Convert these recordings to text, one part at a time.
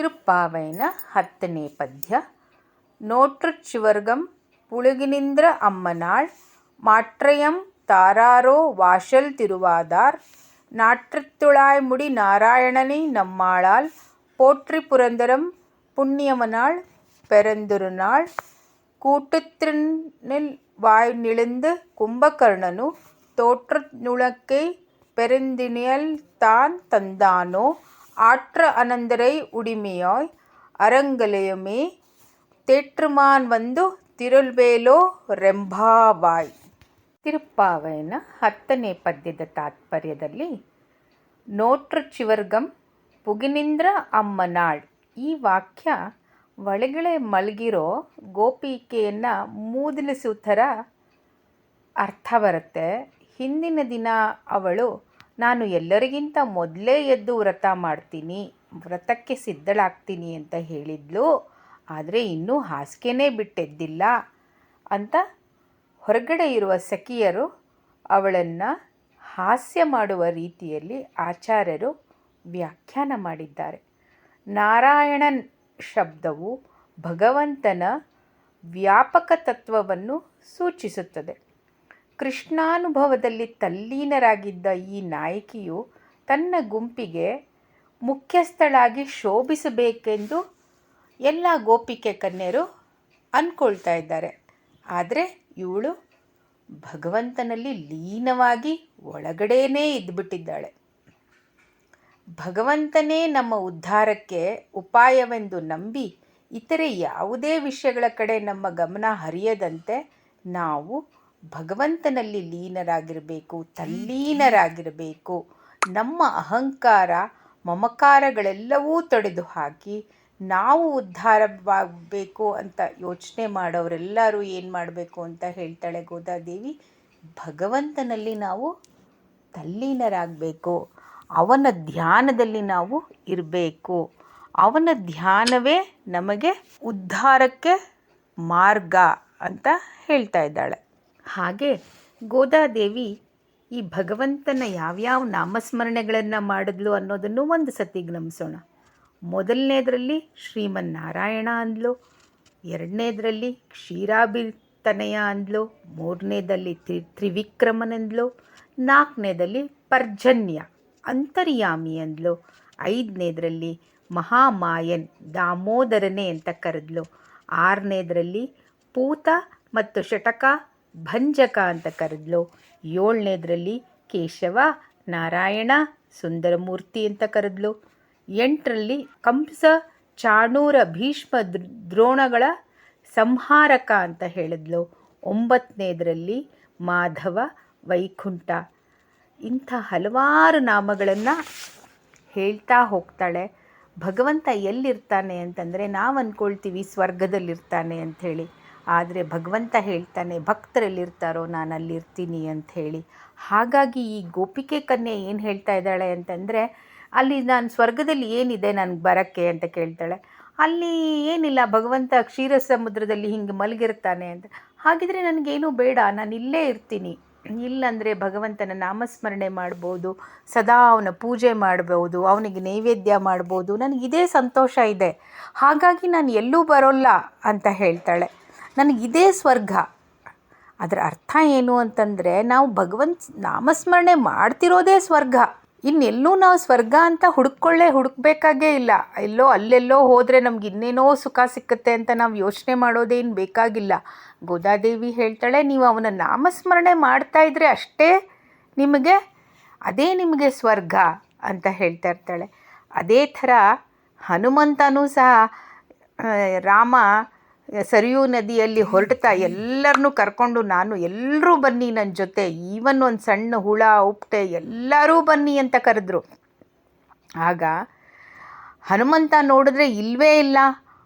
ತಿರುಪ್ಪಾವೈನ ಹತ್ತನೇ ಪದ್ಯ ನೋಟ್ರುಚಿವರ್ಗಂ ಪುಳುಗಿನಿಂದ್ರ ಅಮ್ಮನಾಳ್ மாற்றயம் தாராரோ வாஷல் திருவாதார் நாற்றத்துழாய் முடி நாராயணனை நம்மாளால் போற்றி புரந்தரம் புண்ணியமனாள் பெருந்திருநாள் கூட்டுத்திருநில் வாய் நிழுந்து கும்பகர்ணனு தோற்ற நுழக்கை பெருந்தினியல் தான் தந்தானோ ஆற்ற அனந்தரை உடிமையாய் அரங்கலையுமே ತೇಟ್ರುಮಾನ್ ಒಂದು ತಿರುಲ್ಬೇಲೋ ರೆಂಭಾವಾಯ್ ತಿರುಪ್ಪಾವಯನ ಹತ್ತನೇ ಪದ್ಯದ ತಾತ್ಪರ್ಯದಲ್ಲಿ ನೋಟ್ರುಚಿವರ್ಗಂ ಪುಗಿನಿಂದ್ರ ಅಮ್ಮನಾಳ್ ಈ ವಾಕ್ಯ ಒಳಗಡೆ ಮಲಗಿರೋ ಗೋಪಿಕೆಯನ್ನು ಮೂದಲಿಸೋ ಥರ ಅರ್ಥ ಬರುತ್ತೆ ಹಿಂದಿನ ದಿನ ಅವಳು ನಾನು ಎಲ್ಲರಿಗಿಂತ ಮೊದಲೇ ಎದ್ದು ವ್ರತ ಮಾಡ್ತೀನಿ, ವ್ರತಕ್ಕೆ ಸಿದ್ಧಳಾಗ್ತೀನಿ ಅಂತ ಹೇಳಿದ್ಲು. ಆದರೆ ಇನ್ನೂ ಹಾಸಿಗೆನೇ ಬಿಟ್ಟೆದ್ದಿಲ್ಲ ಅಂತ ಹೊರಗಡೆ ಇರುವ ಸಖಿಯರು ಅವಳನ್ನು ಹಾಸ್ಯ ಮಾಡುವ ರೀತಿಯಲ್ಲಿ ಆಚಾರ್ಯರು ವ್ಯಾಖ್ಯಾನ ಮಾಡಿದ್ದಾರೆ. ನಾರಾಯಣನ್ ಶಬ್ದವು ಭಗವಂತನ ವ್ಯಾಪಕ ತತ್ವವನ್ನು ಸೂಚಿಸುತ್ತದೆ. ಕೃಷ್ಣಾನುಭವದಲ್ಲಿ ತಲ್ಲೀನರಾಗಿದ್ದ ಈ ನಾಯಕಿಯು ತನ್ನ ಗುಂಪಿಗೆ ಮುಖ್ಯಸ್ಥಳಾಗಿ ಶೋಭಿಸಬೇಕೆಂದು ಎಲ್ಲ ಗೋಪಿಕೆ ಕನ್ಯರು ಅಂದ್ಕೊಳ್ತಾ ಇದ್ದಾರೆ. ಆದರೆ ಇವಳು ಭಗವಂತನಲ್ಲಿ ಲೀನವಾಗಿ ಒಳಗಡೆಯೇ ಇದ್ದುಬಿಟ್ಟಿದ್ದಾಳೆ ಭಗವಂತನೇ ನಮ್ಮ ಉದ್ಧಾರಕ್ಕೆ ಉಪಾಯವೆಂದು ನಂಬಿ ಇತರೆ ಯಾವುದೇ ವಿಷಯಗಳ ಕಡೆ ನಮ್ಮ ಗಮನ ಹರಿಯದಂತೆ ನಾವು ಭಗವಂತನಲ್ಲಿ ಲೀನರಾಗಿರಬೇಕು ತಲ್ಲೀನರಾಗಿರಬೇಕು. ನಮ್ಮ ಅಹಂಕಾರ ಮಮಕಾರಗಳೆಲ್ಲವೂ ತೊಡೆದು ಹಾಕಿ ನಾವು ಉದ್ಧಾರವಾಗಬೇಕು ಅಂತ ಯೋಚನೆ ಮಾಡೋರೆಲ್ಲರೂ ಏನು ಮಾಡಬೇಕು ಅಂತ ಹೇಳ್ತಾಳೆ ಗೋದಾದೇವಿ. ಭಗವಂತನಲ್ಲಿ ನಾವು ತಲ್ಲೀನರಾಗಬೇಕು. ಅವನ ಧ್ಯಾನದಲ್ಲಿ ನಾವು ಇರಬೇಕು. ಅವನ ಧ್ಯಾನವೇ ನಮಗೆ ಉದ್ಧಾರಕ್ಕೆ ಮಾರ್ಗ ಅಂತ ಹೇಳ್ತಾ ಇದ್ದಾಳೆ. ಹಾಗೆ ಗೋದಾದೇವಿ ಈ ಭಗವಂತನ ಯಾವ್ಯಾವ ನಾಮಸ್ಮರಣೆಗಳನ್ನು ಮಾಡಿದ್ಲು ಅನ್ನೋದನ್ನು ಒಂದು ಸತಿ ಗಮನಿಸೋಣ. ಮೊದಲನೇದರಲ್ಲಿ ಶ್ರೀಮನ್ನಾರಾಯಣ ಅಂದ್ಲು, ಎರಡನೇದರಲ್ಲಿ ಕ್ಷೀರಾಭಿತನಯ ಅಂದ್ಲು ಮೂರನೇದಲ್ಲಿ ತ್ರಿ ತ್ರಿವಿಕ್ರಮನಂದ್ಲು ನಾಲ್ಕನೇದಲ್ಲಿ ಪರ್ಜನ್ಯ, ಅಂತರ್ಯಾಮಿ ಅಂದ್ಲು, ಐದನೇದರಲ್ಲಿ ಮಹಾಮಾಯನ್, ದಾಮೋದರನೇ ಅಂತ ಕರೆದ್ಲು, ಆರನೇದರಲ್ಲಿ ಪೂತ ಮತ್ತು ಶಟಕ ಭಂಜಕ ಅಂತ ಕರೆದ್ಲು. ಏಳನೇದರಲ್ಲಿ ಕೇಶವ, ನಾರಾಯಣ, ಸುಂದರಮೂರ್ತಿ ಅಂತ ಕರೆದ್ಲು. ಎಂಟರಲ್ಲಿ ಕಂಸ, ಚಾಣೂರ ಭೀಷ್ಮ ದ್ರೋಣಗಳ ಸಂಹಾರಕ ಅಂತ ಹೇಳಿದ್ಲು. ಒಂಬತ್ತನೇದರಲ್ಲಿ ಮಾಧವ, ವೈಕುಂಠ. ಇಂಥ ಹಲವಾರು ನಾಮಗಳನ್ನು ಹೇಳ್ತಾ ಹೋಗ್ತಾಳೆ. ಭಗವಂತ ಎಲ್ಲಿರ್ತಾನೆ ಅಂತಂದರೆ ನಾವು ಅಂದ್ಕೊಳ್ತೀವಿ ಸ್ವರ್ಗದಲ್ಲಿರ್ತಾನೆ ಅಂಥೇಳಿ. ಆದರೆ ಭಗವಂತ ಹೇಳ್ತಾನೆ, ಭಕ್ತರಲ್ಲಿರ್ತಾರೋ ನಾನು ಅಲ್ಲಿರ್ತೀನಿ ಅಂತ ಹೇಳಿ. ಹಾಗಾಗಿ ಈ ಗೋಪಿಕೆ ಕನ್ಯೆ ಏನು ಹೇಳ್ತಾ ಇದ್ದಾಳೆ ಅಂತಂದರೆ, ಅಲ್ಲಿ ನಾನು ಸ್ವರ್ಗದಲ್ಲಿ ಏನಿದೆ ನನಗೆ ಬರೋಕ್ಕೆ ಅಂತ ಕೇಳ್ತಾಳೆ. ಅಲ್ಲಿ ಏನಿಲ್ಲ, ಭಗವಂತ ಕ್ಷೀರ ಸಮುದ್ರದಲ್ಲಿ ಹಿಂಗೆ ಮಲಗಿರ್ತಾನೆ ಅಂತ. ಹಾಗಿದ್ರೆ ನನಗೇನೂ ಬೇಡ, ನಾನು ಇಲ್ಲೇ ಇರ್ತೀನಿ. ಇಲ್ಲಂದರೆ ಭಗವಂತನ ನಾಮಸ್ಮರಣೆ ಮಾಡ್ಬೋದು, ಸದಾ ಅವನ ಪೂಜೆ ಮಾಡ್ಬೋದು, ಅವನಿಗೆ ನೈವೇದ್ಯ ಮಾಡ್ಬೋದು. ನನಗಿದೇ ಸಂತೋಷ ಇದೆ. ಹಾಗಾಗಿ ನಾನು ಎಲ್ಲೂ ಬರೋಲ್ಲ ಅಂತ ಹೇಳ್ತಾಳೆ. ನನಗಿದೇ ಸ್ವರ್ಗ. ಅದರ ಅರ್ಥ ಏನು ಅಂತಂದರೆ ನಾವು ಭಗವಂತ ನಾಮಸ್ಮರಣೆ ಮಾಡ್ತಿರೋದೇ ಸ್ವರ್ಗ. ಇನ್ನೆಲ್ಲೂ ನಾವು ಸ್ವರ್ಗ ಅಂತ ಹುಡುಕೊಳ್ಳೆ ಹುಡುಕ್ಬೇಕಾಗೇ ಇಲ್ಲ. ಎಲ್ಲೋ ಅಲ್ಲೆಲ್ಲೋ ಹೋದರೆ ನಮ್ಗೆ ಇನ್ನೇನೋ ಸುಖ ಸಿಕ್ಕತ್ತೆ ಅಂತ ನಾವು ಯೋಚನೆ ಮಾಡೋದೇನು ಬೇಕಾಗಿಲ್ಲ. ಗೋದಾದೇವಿ ಹೇಳ್ತಾಳೆ, ನೀವು ಅವನ ನಾಮಸ್ಮರಣೆ ಮಾಡ್ತಾ ಇದ್ರೆ ಅಷ್ಟೇ ನಿಮಗೆ, ಅದೇ ನಿಮಗೆ ಸ್ವರ್ಗ ಅಂತ ಹೇಳ್ತಾ ಇರ್ತಾಳೆ. ಅದೇ ಥರ ಹನುಮಂತನೂ ಸಹ ರಾಮ ಸರಿಯೂ ನದಿಯಲ್ಲಿ ಹೊರಡ್ತಾ ಎಲ್ಲರನ್ನೂ ಕರ್ಕೊಂಡು ನಾನು ಎಲ್ಲರೂ ಬನ್ನಿ ನನ್ನ ಜೊತೆ, ಈವನ್ ಒಂದು ಸಣ್ಣ ಹುಳ, ಉಪ್ಟೆ, ಎಲ್ಲರೂ ಬನ್ನಿ ಅಂತ ಕರೆದ್ರು. ಆಗ ಹನುಮಂತ ನೋಡಿದ್ರೆ ಇಲ್ಲವೇ ಇಲ್ಲ.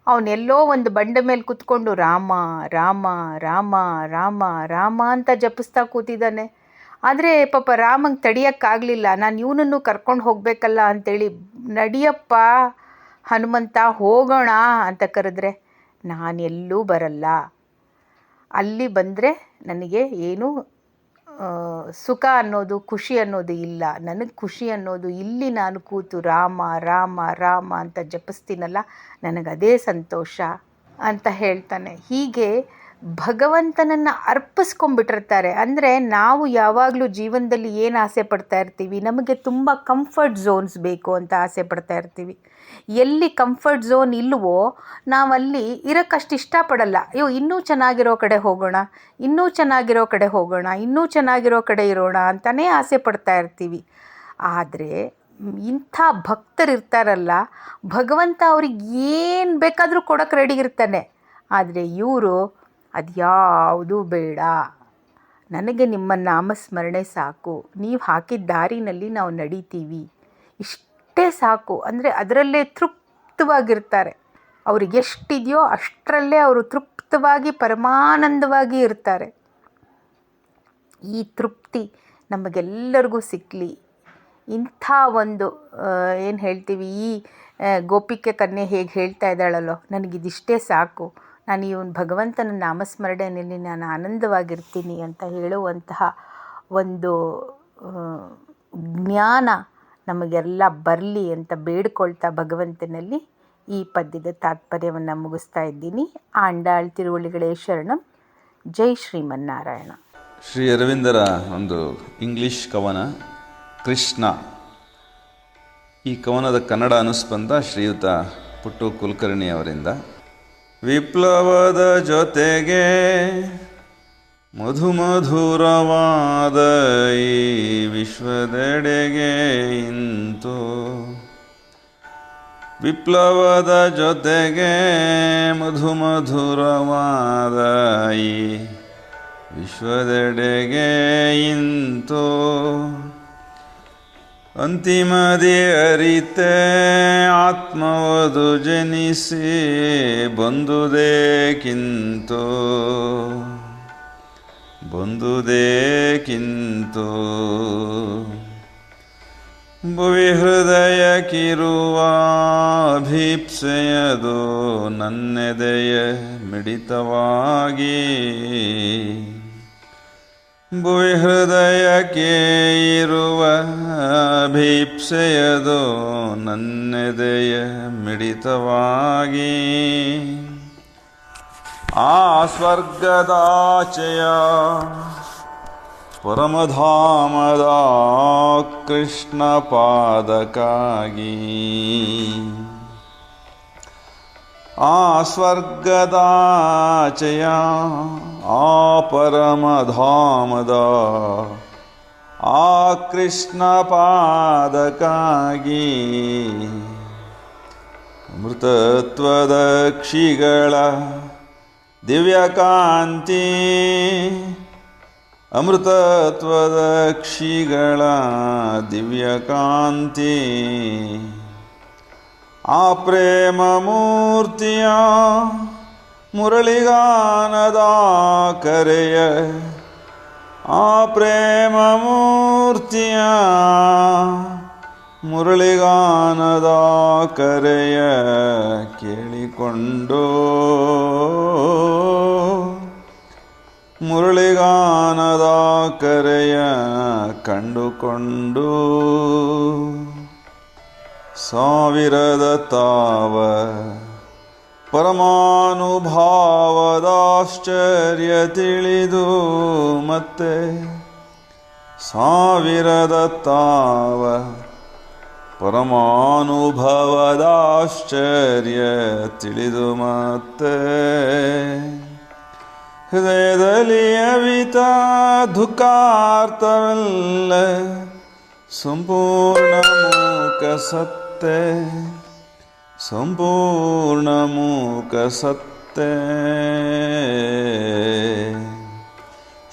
ಅವನೆಲ್ಲೋ ಒಂದು ಬಂಡೆ ಮೇಲೆ ಕೂತ್ಕೊಂಡು, ರಾಮ ರಾಮ ರಾಮ ರಾಮ ರಾಮ ಅಂತ ಜಪಿಸ್ತಾ ಕೂತಿದ್ದಾನೆ. ಆದರೆ ಪಾಪ ರಾಮಂಗೆ ತಡಿಯೋಕ್ಕಾಗಲಿಲ್ಲ. ನಾನು ಇವನನ್ನು ಕರ್ಕೊಂಡು ಹೋಗಬೇಕಲ್ಲ ಅಂಥೇಳಿ ನಡಿಯಪ್ಪ, ಹನುಮಂತ ಹೋಗೋಣ ಅಂತ ಕರೆದ್ರೆ ನಾನೆಲ್ಲೂ ಬರಲ್ಲ. ಅಲ್ಲಿ ಬಂದರೆ ನನಗೆ ಏನೂ ಸುಖ ಅನ್ನೋದು, ಖುಷಿ ಅನ್ನೋದು ಇಲ್ಲ. ನನಗೆ ಖುಷಿ ಅನ್ನೋದು, ಇಲ್ಲಿ ನಾನು ಕೂತು ರಾಮ ರಾಮ ರಾಮ ಅಂತ ಜಪಿಸ್ತೀನಲ್ಲ ನನಗೆ ಅದೇ ಸಂತೋಷ ಅಂತ ಹೇಳ್ತಾನೆ. ಹೀಗೆ ಭಗವಂತನನ್ನು ಅರ್ಪಿಸ್ಕೊಂಡ್ಬಿಟ್ಟಿರ್ತಾರೆ. ಅಂದರೆ ನಾವು ಯಾವಾಗಲೂ ಜೀವನದಲ್ಲಿ ಏನು ಆಸೆ ಪಡ್ತಾ ಇರ್ತೀವಿ? ನಮಗೆ ತುಂಬ ಕಂಫರ್ಟ್ ಝೋನ್ಸ್ ಬೇಕು ಅಂತ ಆಸೆ ಪಡ್ತಾ ಇರ್ತೀವಿ. ಎಲ್ಲಿ ಕಂಫರ್ಟ್ ಝೋನ್ ಇಲ್ಲವೋ ನಾವಲ್ಲಿ ಇರೋಕ್ಕಷ್ಟು ಇಷ್ಟಪಡಲ್ಲ. ಅಯ್ಯೋ, ಇನ್ನೂ ಚೆನ್ನಾಗಿರೋ ಕಡೆ ಹೋಗೋಣ, ಇನ್ನೂ ಚೆನ್ನಾಗಿರೋ ಕಡೆ ಹೋಗೋಣ, ಇನ್ನೂ ಚೆನ್ನಾಗಿರೋ ಕಡೆ ಇರೋಣ ಅಂತಲೇ ಆಸೆ ಪಡ್ತಾ ಇರ್ತೀವಿ. ಆದರೆ ಇಂಥ ಭಕ್ತರಿರ್ತಾರಲ್ಲ ಭಗವಂತ ಅವ್ರಿಗೆ ಏನು ಬೇಕಾದರೂ ಕೊಡೋಕೆ ರೆಡಿ ಇರ್ತಾನೆ. ಆದರೆ ಇವರು ಅದ್ಯಾವುದೂ ಬೇಡ. ನನಗೆ ನಿಮ್ಮ ನಾಮಸ್ಮರಣೆ ಸಾಕು. ನೀವು ಹಾಕಿದ ದಾರಿನಲ್ಲಿ ನಾವು ನಡೀತೀವಿ. ಇಷ್ಟೇ ಸಾಕು. ಅಂದರೆ ಅದರಲ್ಲೇ ತೃಪ್ತವಾಗಿರ್ತಾರೆ. ಅವ್ರಿಗೆ ಎಷ್ಟಿದೆಯೋ ಅಷ್ಟರಲ್ಲೇ ಅವರು ತೃಪ್ತವಾಗಿ, ಪರಮಾನಂದವಾಗಿ ಇರ್ತಾರೆ. ಈ ತೃಪ್ತಿ ನಮಗೆಲ್ಲರಿಗೂ ಸಿಕ್ಕಲಿ ಇಂಥ ಒಂದು ಏನು ಹೇಳ್ತೀವಿ, ಈ ಗೋಪಿಕೆ ಕನ್ಯೆ ಹೇಗೆ ಹೇಳ್ತಾ ಇದ್ದಾಳಲ್ಲೋ, ನನಗಿದಿಷ್ಟೇ ಸಾಕು. ನಾನು ಈ ಭಗವಂತನ ನಾಮಸ್ಮರಣೆಯಲ್ಲಿ ನಾನು ಆನಂದವಾಗಿರ್ತೀನಿ ಅಂತ ಹೇಳುವಂತಹ ಒಂದು ಜ್ಞಾನ ನಮಗೆಲ್ಲ ಬರಲಿ ಅಂತ ಬೇಡ್ಕೊಳ್ತಾ ಭಗವಂತನಲ್ಲಿ ಈ ಪದ್ಯದ ತಾತ್ಪರ್ಯವನ್ನು ಮುಗಿಸ್ತಾ ಇದ್ದೀನಿ. ಆಂಡಾಳ್ ತಿರುವಳಿಗಳೇ ಶರಣಂ. ಜೈ ಶ್ರೀಮನ್ನಾರಾಯಣ. ಶ್ರೀ ಅರವಿಂದರ ಒಂದು ಇಂಗ್ಲಿಷ್ ಕವನ, ಕೃಷ್ಣ. ಈ ಕವನದ ಕನ್ನಡ ಅನುಸ್ಪಂದ ಶ್ರೀಯುತ ಪುಟ್ಟು ಕುಲಕರ್ಣಿ ಅವರಿಂದ ವಿಪ್ಲವದ ಜೊತೆಗೆ ಮಧು ಮಧುರವಾದ ಈ ವಿಶ್ವದೆಡೆಗೆ ಇಂತು. ವಿಪ್ಲವದ ಜೊತೆಗೆ ಮಧು ಮಧುರವಾದ ಈ ವಿಶ್ವದೆಡೆಗೆ ಇಂತು. ಅಂತಿಮದಿ ಅರಿತೆ ಆತ್ಮವದು ಜನಿಸಿ ಬಂದುದೇಕಿಂತು. ಬಂದುದೇಕಿಂತು. ಭುವಿ ಹೃದಯಕ್ಕಿರುವ ಭೀಪ್ಸೆಯದು ನನ್ನೆದೆಯ ಮಿಡಿತವಾಗಿ. ಭುವಿ ಹೃದಯಕ್ಕೆ ಇರುವ ಭೀಪ್ಸೆಯದು ನನ್ನೆದೆಯ ಮಿಡಿತವಾಗಿ. ಆ ಸ್ವರ್ಗದಾಚೆಯ ಪರಮಧಾಮದ ಕೃಷ್ಣ ಪಾದಕ್ಕಾಗಿ ಆ ಸ್ವರ್ಗದಾಚಯ ಆ ಪರಮಧಾಮದ ಆ ಕೃಷ್ಣ ಪಾದಕ್ಕಾಗಿ ಅಮೃತತ್ವದ ಕ್ಷಿಗಳ ದಿವ್ಯಕಾಂತಿ ಅಮೃತತ್ವದ ಕ್ಷಿಗಳ ದಿವ್ಯಕಾಂತಿ. ಆ ಪ್ರೇಮ ಮೂರ್ತಿಯ ಮುರಳಿಗಾನದ ಕರೆಯ ಆ ಪ್ರೇಮ ಮೂರ್ತಿಯ ಮುರಳಿಗಾನದ ಕರೆಯ ಕೇಳಿಕೊಂಡು. ಮುರಳಿಗಾನದ ಕರೆಯ ಕಂಡುಕೊಂಡು. ಸಾವಿರದ ತಾವ. ಪರಮಾನುಭಾವದಾಶ್ಚರ್ಯ ತಿಳಿದು ಮತ್ತೆ ಸಾವಿರದ ತಾವ. ಪರಮಾನುಭವದಾಶ್ಚರ್ಯ ತಿಳಿದು ಮತ್ತೆ ಹೃದಯದಲ್ಲಿ ಅವಿತ ದುಃಖಾರ್ಥವಲ್ಲ ಸಂಪೂರ್ಣ ಮೂಕ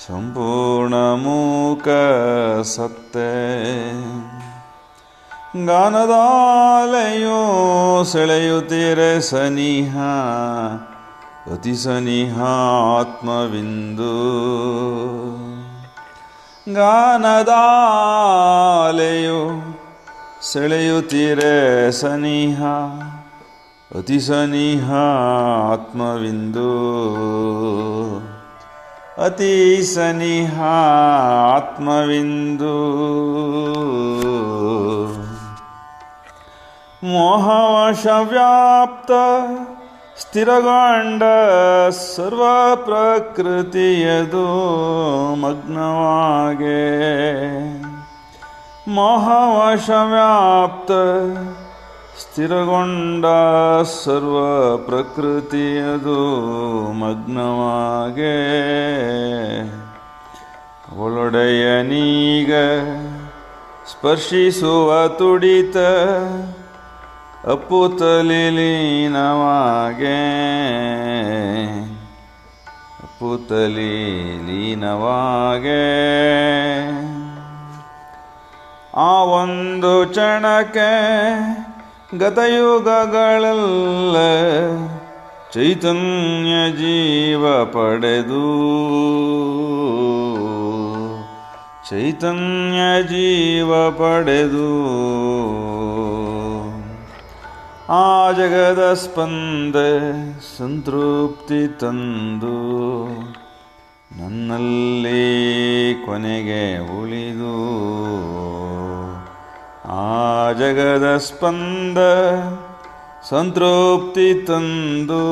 ಸಂಪೂರ್ಣ ಮೂಕ ಸತ್ತೆ. ಗಾನದಾಲಯೋ ಸೆಳೆಯುತ್ತೀರೆ ಸನಿಹ ಅತಿ ಸನಿಹ ಆತ್ಮವಿಂದು. ಗಾನದಾಲೆಯು ಸೆಳೆಯುತ್ತೀರೆ ಸನಿಹ? ಅತಿ ಸನಿಹ ಆತ್ಮವಿಂದು. ಅತಿ ಸನಿಹ ಆತ್ಮವಿಂದು. ಮೋಹವಶ ವ್ಯಾಪ್ತ ಸ್ಥಿರಗೊಂಡ ಸರ್ವ ಪ್ರಕೃತಿಯದು ಮಗ್ನವಾಗೆ. ಮೋಹವಶ ವ್ಯಾಪ್ತ ಸ್ಥಿರಗೊಂಡ ಸರ್ವ ಪ್ರಕೃತಿಯದು ಮಗ್ನವಾಗೆ. ಒಳೊಡೆಯನೀಗ ಸ್ಪರ್ಶಿಸುವ ತುಡಿತ ಅಪ್ಪುತಲೀನವಾಗೆ ಅಪ್ಪುತಲೀನವಾಗೆ ಆ ಒಂದು ಕ್ಷಣಕ್ಕೆ ಗತಯುಗಗಳೆಲ್ಲ ಚೈತನ್ಯ ಜೀವ ಪಡೆದು. ಚೈತನ್ಯ ಜೀವ ಪಡೆದು. ಆ ಜಗದ ಸ್ಪಂದ ಸಂತೃಪ್ತಿ ತಂದು ನನ್ನಲ್ಲಿ ಕೊನೆಗೆ ಜಗದ ಸ್ಪಂದ ಸಂತೃಪ್ತಿ ತಂದು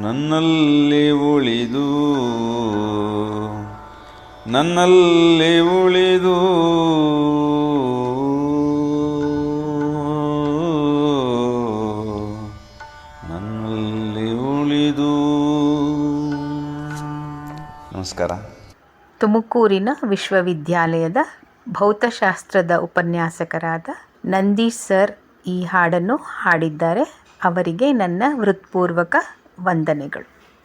ನನ್ನಲ್ಲಿ ಉಳಿದು ನನ್ನಲ್ಲಿ ಉಳಿದು ನನ್ನಲ್ಲಿ ಉಳಿದು. ನಮಸ್ಕಾರ. ತುಮಕೂರಿನ ವಿಶ್ವವಿದ್ಯಾಲಯದ ಭೌತಶಾಸ್ತ್ರದ ಉಪನ್ಯಾಸಕರಾದ ನಂದೀಶ್ ಸರ್ ಈ ಹಾಡನ್ನು ಹಾಡಿದ್ದಾರೆ. ಅವರಿಗೆ ನನ್ನ ಹೃತ್ಪೂರ್ವಕ ವಂದನೆಗಳು.